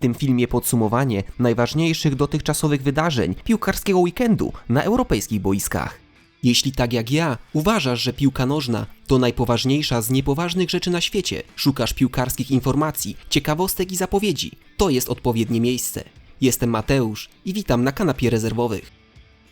tym filmie podsumowanie najważniejszych dotychczasowych wydarzeń piłkarskiego weekendu na europejskich boiskach. Jeśli tak jak ja uważasz, że piłka nożna to najpoważniejsza z niepoważnych rzeczy na świecie, szukasz piłkarskich informacji, ciekawostek i zapowiedzi, to jest odpowiednie miejsce. Jestem Mateusz i witam na kanapie rezerwowych.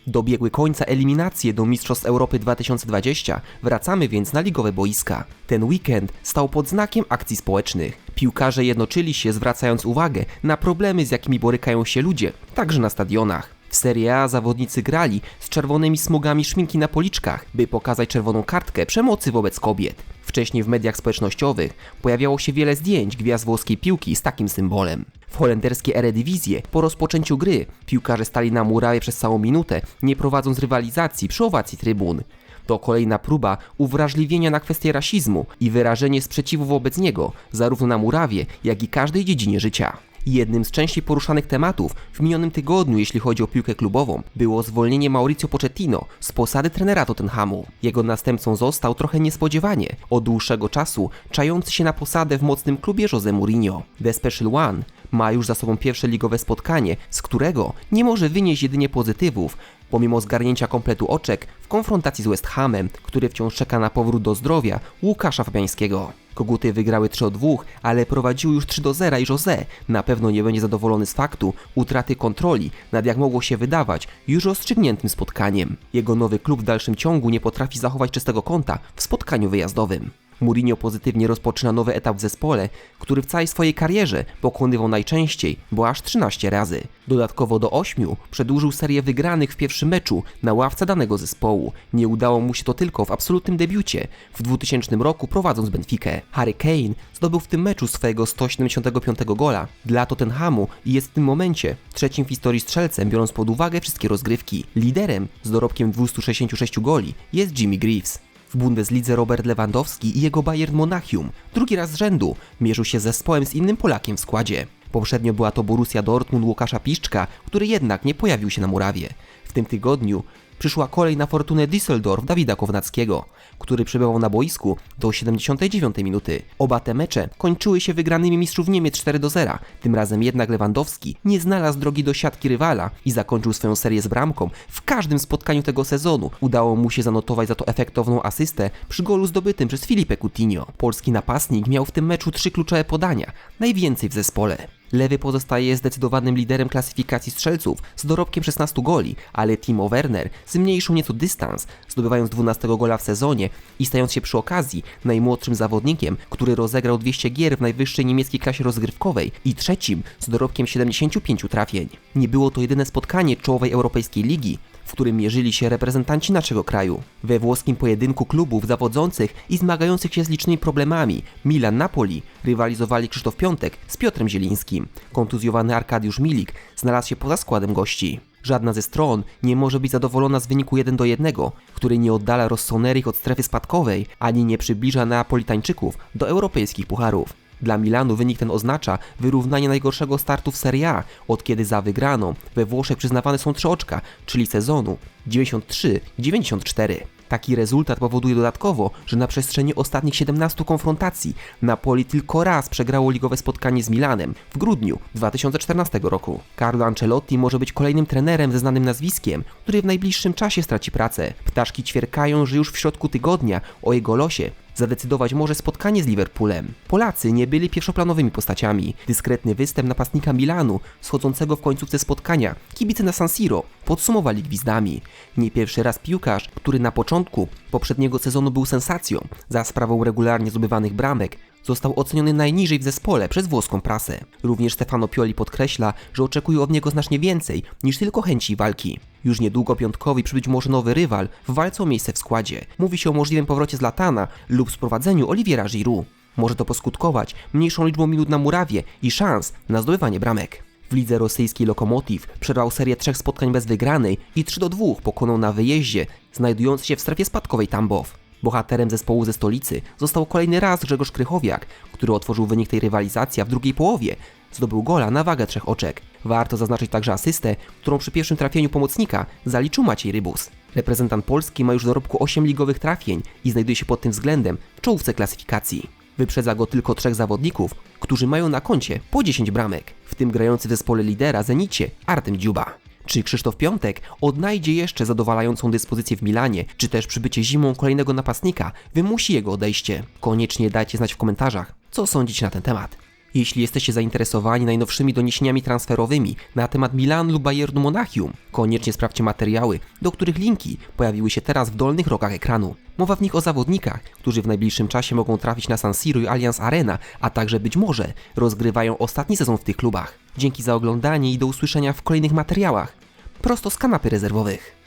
Dobiegły końca eliminacje do Mistrzostw Europy 2020, wracamy więc na ligowe boiska. Ten weekend stał pod znakiem akcji społecznych. Piłkarze jednoczyli się, zwracając uwagę na problemy, z jakimi borykają się ludzie, także na stadionach. W Serie A zawodnicy grali z czerwonymi smugami szminki na policzkach, by pokazać czerwoną kartkę przemocy wobec kobiet. Wcześniej w mediach społecznościowych pojawiało się wiele zdjęć gwiazd włoskiej piłki z takim symbolem. W holenderskie Eredivisie po rozpoczęciu gry piłkarze stali na murawie przez całą minutę, nie prowadząc rywalizacji przy owacji trybun. To kolejna próba uwrażliwienia na kwestię rasizmu i wyrażenie sprzeciwu wobec niego, zarówno na murawie, jak i każdej dziedzinie życia. Jednym z częściej poruszanych tematów w minionym tygodniu, jeśli chodzi o piłkę klubową, było zwolnienie Mauricio Pochettino z posady trenera Tottenhamu. Jego następcą został trochę niespodziewanie, od dłuższego czasu czający się na posadę w mocnym klubie Jose Mourinho. The Special One ma już za sobą pierwsze ligowe spotkanie, z którego nie może wynieść jedynie pozytywów, pomimo zgarnięcia kompletu oczek w konfrontacji z West Hamem, który wciąż czeka na powrót do zdrowia Łukasza Fabiańskiego. Koguty wygrały 3 2, ale prowadziły już 3 do 0 i Jose na pewno nie będzie zadowolony z faktu utraty kontroli nad jak mogło się wydawać już rozstrzygniętym spotkaniem. Jego nowy klub w dalszym ciągu nie potrafi zachować czystego konta w spotkaniu wyjazdowym. Mourinho pozytywnie rozpoczyna nowy etap w zespole, który w całej swojej karierze pokonywał najczęściej, bo aż 13 razy. Dodatkowo do 8 przedłużył serię wygranych w pierwszym meczu na ławce danego zespołu. Nie udało mu się to tylko w absolutnym debiucie, w 2000 roku prowadząc Benfikę. Harry Kane zdobył w tym meczu swojego 175 gola dla Tottenhamu i jest w tym momencie trzecim w historii strzelcem, biorąc pod uwagę wszystkie rozgrywki. Liderem z dorobkiem 266 goli jest Jimmy Greaves. W Bundeslidze Robert Lewandowski i jego Bayern Monachium drugi raz z rzędu mierzył się z zespołem z innym Polakiem w składzie. Poprzednio była to Borussia Dortmund Łukasza Piszczka, który jednak nie pojawił się na murawie. W tym tygodniu przyszła kolej na fortunę Düsseldorf Dawida Kownackiego, który przybywał na boisku do 79 minuty. Oba te mecze kończyły się wygranymi mistrzów Niemiec 4 do 0. Tym razem jednak Lewandowski nie znalazł drogi do siatki rywala i zakończył swoją serię z bramką. W każdym spotkaniu tego sezonu udało mu się zanotować za to efektowną asystę przy golu zdobytym przez Filipe Coutinho. Polski napastnik miał w tym meczu trzy kluczowe podania, najwięcej w zespole. Lewy pozostaje zdecydowanym liderem klasyfikacji strzelców z dorobkiem 16 goli, ale Timo Werner zmniejszył nieco dystans, zdobywając 12 gola w sezonie i stając się przy okazji najmłodszym zawodnikiem, który rozegrał 200 gier w najwyższej niemieckiej klasie rozgrywkowej i trzecim z dorobkiem 75 trafień. Nie było to jedyne spotkanie czołowej europejskiej ligi, w którym mierzyli się reprezentanci naszego kraju. We włoskim pojedynku klubów zawodzących i zmagających się z licznymi problemami Milan-Napoli rywalizowali Krzysztof Piątek z Piotrem Zielińskim. Kontuzjowany Arkadiusz Milik znalazł się poza składem gości. Żadna ze stron nie może być zadowolona z wyniku 1 do 1, który nie oddala Rossonerich od strefy spadkowej, ani nie przybliża Neapolitańczyków do europejskich pucharów. Dla Milanu wynik ten oznacza wyrównanie najgorszego startu w Serie A, od kiedy za wygraną we Włoszech przyznawane są trzy oczka, czyli sezonu 93-94. Taki rezultat powoduje dodatkowo, że na przestrzeni ostatnich 17 konfrontacji Napoli tylko raz przegrało ligowe spotkanie z Milanem w grudniu 2014 roku. Carlo Ancelotti może być kolejnym trenerem ze znanym nazwiskiem, który w najbliższym czasie straci pracę. Ptaszki ćwierkają, że już w środku tygodnia o jego losie zadecydować może spotkanie z Liverpoolem. Polacy nie byli pierwszoplanowymi postaciami. Dyskretny występ napastnika Milanu, schodzącego w końcówce spotkania, kibice na San Siro podsumowali gwizdami. Nie pierwszy raz piłkarz, który na początku poprzedniego sezonu był sensacją za sprawą regularnie zdobywanych bramek, został oceniony najniżej w zespole przez włoską prasę. Również Stefano Pioli podkreśla, że oczekuje od niego znacznie więcej niż tylko chęci walki. Już niedługo piątkowi przybyć może nowy rywal w walce o miejsce w składzie. Mówi się o możliwym powrocie z Latana lub sprowadzeniu Oliviera Giroud. Może to poskutkować mniejszą liczbą minut na murawie i szans na zdobywanie bramek. W lidze rosyjskiej Lokomotiv przerwał serię trzech spotkań bez wygranej i 3 do 2 pokonał na wyjeździe, znajdujący się w strefie spadkowej Tambow. Bohaterem zespołu ze stolicy został kolejny raz Grzegorz Krychowiak, który otworzył wynik tej rywalizacji, a w drugiej połowie zdobył gola na wagę trzech oczek. Warto zaznaczyć także asystę, którą przy pierwszym trafieniu pomocnika zaliczył Maciej Rybus. Reprezentant Polski ma już w dorobku 8 ligowych trafień i znajduje się pod tym względem w czołówce klasyfikacji. Wyprzedza go tylko trzech zawodników, którzy mają na koncie po 10 bramek, w tym grający w zespole lidera Zenicie Artem Dziuba. Czy Krzysztof Piątek odnajdzie jeszcze zadowalającą dyspozycję w Milanie, czy też przybycie zimą kolejnego napastnika wymusi jego odejście? Koniecznie dajcie znać w komentarzach, co sądzicie na ten temat. Jeśli jesteście zainteresowani najnowszymi doniesieniami transferowymi na temat Milan lub Bayernu Monachium, koniecznie sprawdźcie materiały, do których linki pojawiły się teraz w dolnych rogach ekranu. Mowa w nich o zawodnikach, którzy w najbliższym czasie mogą trafić na San Siro i Allianz Arena, a także być może rozgrywają ostatni sezon w tych klubach. Dzięki za oglądanie i do usłyszenia w kolejnych materiałach. Prosto z kanapy rezerwowych.